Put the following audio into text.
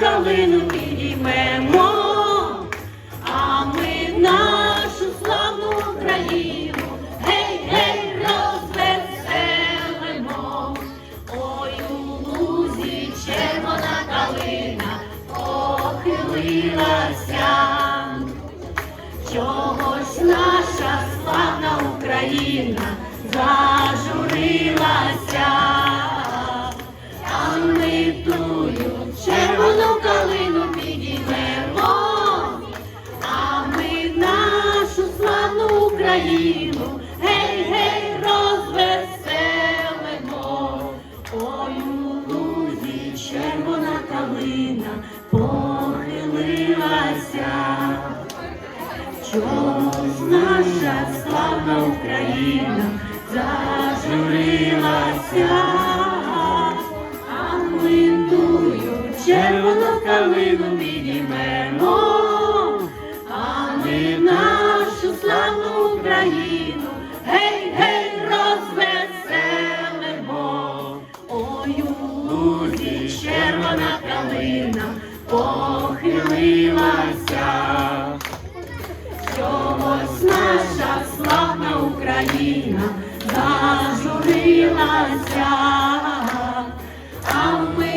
калину підіймемо, а ми нашу славну Україну, гей, гей, розвеселимо, ой у лузі червона калина похилилася, ж наша славна Україна зажурила. Україну, гей, гей, розвеселимо. Ой, у лузі червона калина похилилася. Чогось наша славна Україна зажурилася, а ми тую червону калину підіймемо, калина похилилася. Чогось наша славна Україна зажурилася, а ми